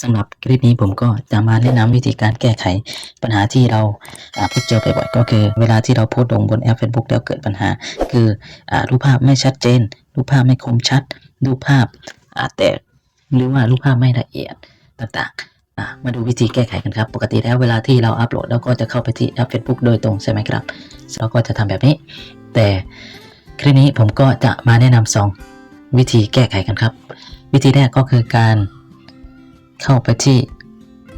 สำหรับคลิปนี้ผมก็จะมาแนะนำวิธีการแก้ไขปัญหาที่เราพบเจอบ่อยๆก็คือ เวลาที่เราโพสต์ลงบนแอป Facebook แล้วเกิดปัญหา คืออรูปภาพไม่ชัดเจน รูปภาพไม่คมชัด รูปภาพอาแตกหรือว่ารูปภาพไม่ละเอียดต่างๆ มาดูวิธีแก้ไขกันครับ ปกติแล้วเวลาที่เราอัปโหลดแล้วก็จะเข้าไปที่แอป Facebook โดยตรงใช่ไหมครับเราก็จะทำแบบนี้ แต่คลิปนี้ผมก็จะมาแนะนำสองวิธีแก้ไขกันครับ วิธีแรกก็คือการ เข้าไปที่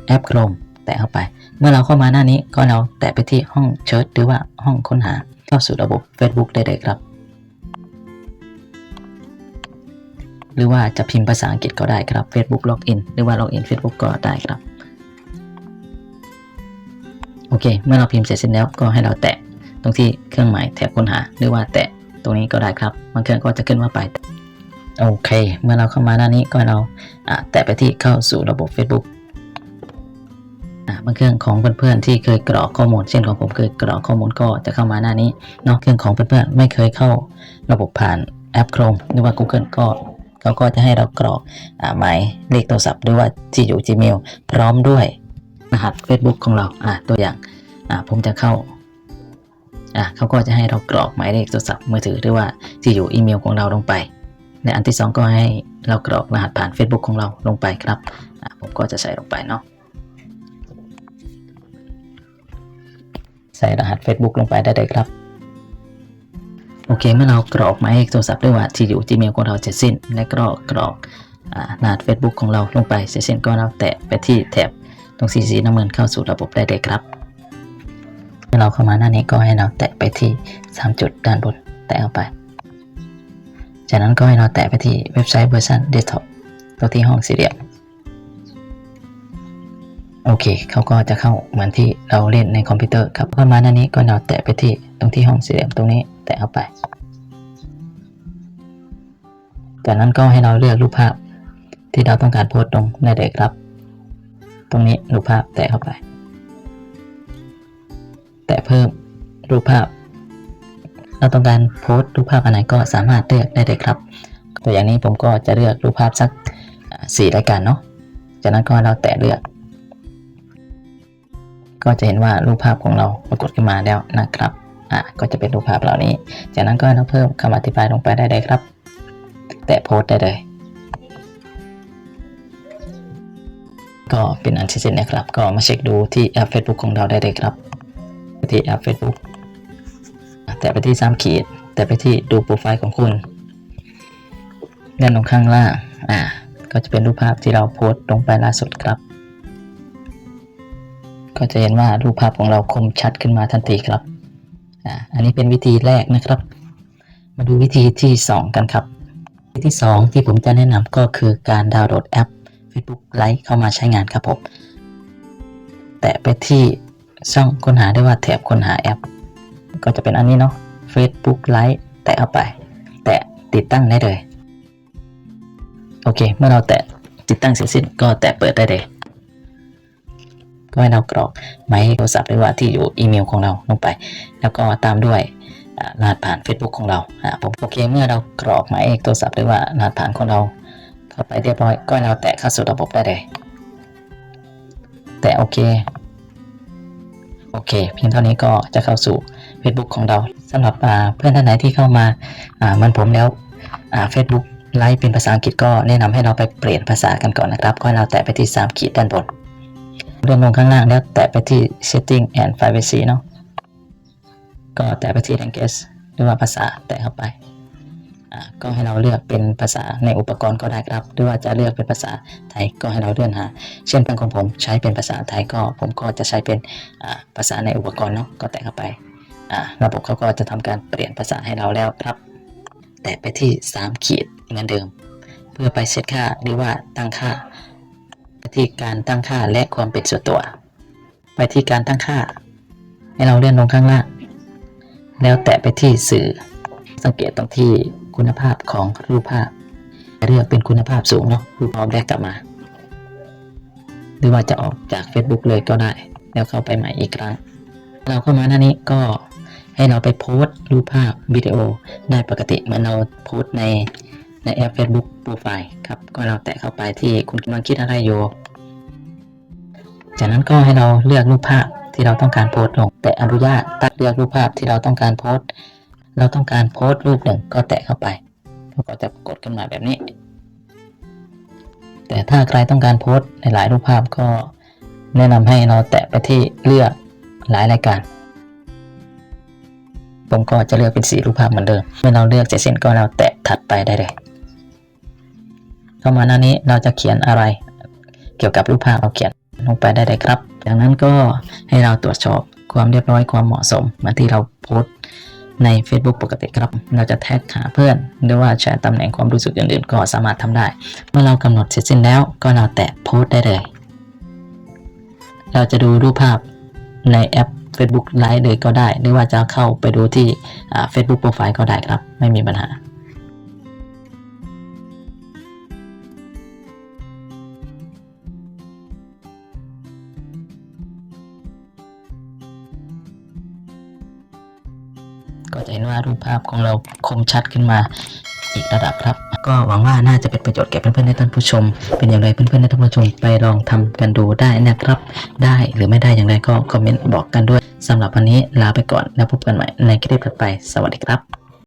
แอป Chrome แตะเข้าไป เมื่อเราเข้ามาหน้านี้ก็เราแตะไปที่ห้องเชิร์หรือว่าห้องค้นหาเข้าสู่ระบบ Facebook ได้เลยครับ หรือว่าจะพิมพ์ภาษาอังกฤษก็ได้ครับ Facebook Login หรือว่า Login Facebook ก็ได้ครับ โอเค เมื่อเราพิมพ์เสร็จสิ้นแล้วก็ให้เราแตะตรงที่เครื่องหมายแถบค้นหา หรือว่าแตะตรงนี้ก็ได้ครับบางเครื่องก็จะขึ้นว่าไป โอเค เมื่อเราเข้ามาหน้านี้ก็เราแตะไปที่เข้าสู่ระบบ Facebook อะบางเครื่องของเพื่อนๆที่เคยกรอกข้อมูลเช่นของผมเคยกรอกข้อมูลก็จะเข้ามาหน้านี้เนอกเครื่องของเพื่อนๆไม่เคยเข้าระบบผ่านแอป Chrome หรือว่า Google ก็เขาก็จะให้เรากรอกอหมายเลขโทรศัพท์หรือว่าที่อยู่ Gmail พร้อมด้วยรหัส Facebook ของเราตัวอย่างผมจะเข้าเขาก็จะให้เรากรอกหมายเลขโทรศัพท์มือถือหรือว่าที่อยู่อีเมลของเราลงไป และอันที่สองก็ให้เรากรอกรหัสผ่าน Facebook ของเราลงไปครับ ผมก็จะใส่ลงไปเนาะใส่รหัส Facebook ลงไปได้เลยครับโอเคเมื่อเรากรอกหมายเลขโทรศัพท์ด้วยว่าที่อยู่ Gmail ของเราเสร็จสิ้น และก็กรอกรหัส Facebook ของเราลงไปเสร็จสิ้นก็เราแตะไปที่แถบตรงสีสีน้ำเงินเข้าสู่ระบบได้เลยครับเมื่อเราเข้ามาหน้านี้ก็ให้เราแตะไปที่ 3 จุดด้านบนแตะเข้าไป จากนั้นก็ให้เราแตะไปที่เว็บไซต์เวอร์ชันเดสก์ท็อปตัวที่ห้องสี่เหลี่ยมโอเค เขาก็จะเข้าเหมือนที่เราเล่นในคอมพิวเตอร์ครับเข้ามาหน้านี้ก็เราแตะไปที่ตรงที่ห้องสี่เหลี่ยมตรงนี้แตะเข้าไป จากนั้นก็ให้เราเลือกรูปภาพที่เราต้องการโพสต์ลงได้เลยครับ ตรงนี้รูปภาพแตะเข้าไป แตะเพิ่มรูปภาพ เราต้องการโพสต์รูปภาพอันไหนก็สามารถเลือกได้เลยครับ ตัวอย่างนี้ผมก็จะเลือกรูปภาพสักอ่าสี่รายการเนาะ จากนั้นก็เราแตะเลือก ก็จะเห็นว่ารูปภาพของเราปรากฏขึ้นมาแล้วนะครับ อะก็จะเป็นรูปภาพเหล่านี้ จากนั้นก็เราเพิ่มคำอธิบายลงไปได้เลยครับ แตะโพสต์ได้เลยก็เป็นอันเสร็จนะครับ ก็มาเช็คดูที่แอป Facebook ของเราได้เลยครับ ที่แอป Facebook แตะไปที่3ขีด แตะไปที่ดูโปรไฟล์ของคุณเลื่อนลงข้างล่าง อ่า ก็จะเป็นรูปภาพที่เราโพสต์ลงไปล่าสุดครับ ก็จะเห็นว่ารูปภาพของเราคมชัดขึ้นมาทันทีครับ อ่า อันนี้เป็นวิธีแรกนะครับ มาดูวิธีที่ 2 กันครับ วิธีที่ 2 ที่ผมจะแนะนำก็คือการดาวน์โหลดแอป Facebook Lite เข้ามาใช้งานครับผม แตะไปที่ช่องค้นหาได้ว่าแถบค้นหาแอป ก็จะเป็นอันนี้เนาะ Facebook Lite แตะเข้าไป แตะติดตั้งได้เลย โอเค เมื่อเราแตะติดตั้งเสร็จสิ้นก็แตะเปิดได้เลย ก็ให้เรากรอกหมายเลขโทรศัพท์หรือว่าที่อยู่อีเมลของเราลงไป แล้วก็ตามด้วยรหัสผ่าน Facebook ของเราผมโอเค เมื่อเรากรอกหมายเลขโทรศัพท์หรือว่ารหัสผ่านของเรา เข้าไปเรียบร้อย ก็ให้เราแตะเข้าสู่ระบบได้เลย แตะโอเค โอเค เพียงเท่านี้ก็จะเข้าสู่ Facebook ของเราสำหรับเพื่อนท่านไหนที่เข้ามาามันผมแล้วอ่า Facebook ไลฟ์เป็นภาษาอังกฤษก็แนะนำให้เราไปเปลี่ยนภาษากันก่อนนะครับ ก็เราแตะไปที่ 3 ขีดด้านบนเลื่อนลงข้างล่างแล้วแตะไปที่ setting and privacy เนาะก็แตะไปที่ language หรือว่าภาษาแตะเข้าไปก็ให้เราเลือกเป็นภาษาในอุปกรณ์ก็ได้ครับ หรือว่าจะเลือกเป็นภาษาไทยก็ให้เราเลื่อนหา เช่นเป็นของผมใช้เป็นภาษาไทยก็ผมก็จะใช้เป็นภาษาในอุปกรณ์เนาะก็แตะเข้าไป ระบบเขาก็จะทำการเปลี่ยนภาษาให้เราแล้วครับ แตะไปที่ 3 ขีดเหมือนเดิม เพื่อไปเซตค่าหรือว่าตั้งค่า ไปที่การตั้งค่าและความเป็นส่วนตัว ไปที่การตั้งค่า ให้เราเลื่อนลงข้างล่าง แล้วแตะไปที่สื่อ สังเกตตรงที่คุณภาพของรูปภาพเลือกเป็นคุณภาพสูงเนาะรูปพร้อมแรกกลับมา หรือว่าจะออกจาก Facebook เลยก็ได้ แล้วเข้าไปใหม่อีกครั้ง เราเข้ามาหน้านี้ก็ ให้เราไปโพสต์รูปภาพวิดีโอได้ปกติเหมือนเราโพสต์ในในแอป Facebook โปรไฟล์ครับ ก็เราแตะเข้าไปที่คุณกำลังคิดอะไรอยู่ จากนั้นก็ให้เราเลือกรูปภาพที่เราต้องการโพสต์ลง แตะอนุญาตตัดเลือกรูปภาพที่เราต้องการโพสต์ เราต้องการโพสต์รูปหนึ่งก็แตะเข้าไปแล้วก็จะกดขึ้นมาแบบนี้ แต่ถ้าใครต้องการโพสต์ในหลายรูปภาพก็แนะนำให้เราแตะไปที่เลือกหลายรายการ ผมก็จะเลือกเป็นสีรูปภาพเหมือนเดิม เมื่อเราเลือกเสร็จสิ้นก็เราแตะถัดไปได้เลย เข้ามาหน้านี้เราจะเขียนอะไร เกี่ยวกับรูปภาพเราเขียนลงไปได้เลยครับ จากนั้นก็ให้เราตรวจสอบความเรียบร้อยความเหมาะสมเหมือนที่เราโพสต์ใน Facebook ปกติครับ เราจะแท็กหาเพื่อนหรือว่าแชร์ตำแหน่งความรู้สึกอื่นๆ ก็สามารถทำได้ เมื่อเรากำหนดเสร็จสิ้นแล้วก็เราแตะโพสต์ได้เลย เราจะดูรูปภาพในแอป Facebook Live เลยก็ได้ หรือว่าจะเข้าไปดูที่ Facebook Profile ก็ได้ครับ ไม่มีปัญหาก็จะเห็นว่ารูปภาพของเราคมชัดขึ้นมาอีกระดับครับ ก็หวังว่าน่าจะเป็นประโยชน์แก่เพื่อนๆและท่านผู้ชม เป็นอย่างไรเพื่อนๆและท่านผู้ชมไปลองทำกันดูได้นะครับ ได้หรือไม่ได้อย่างไรก็คอมเมนต์บอกกันด้วยสำหรับวันนี้ลาไปก่อนแล้วพบกันใหม่ในคลิปถัดไป สวัสดีครับ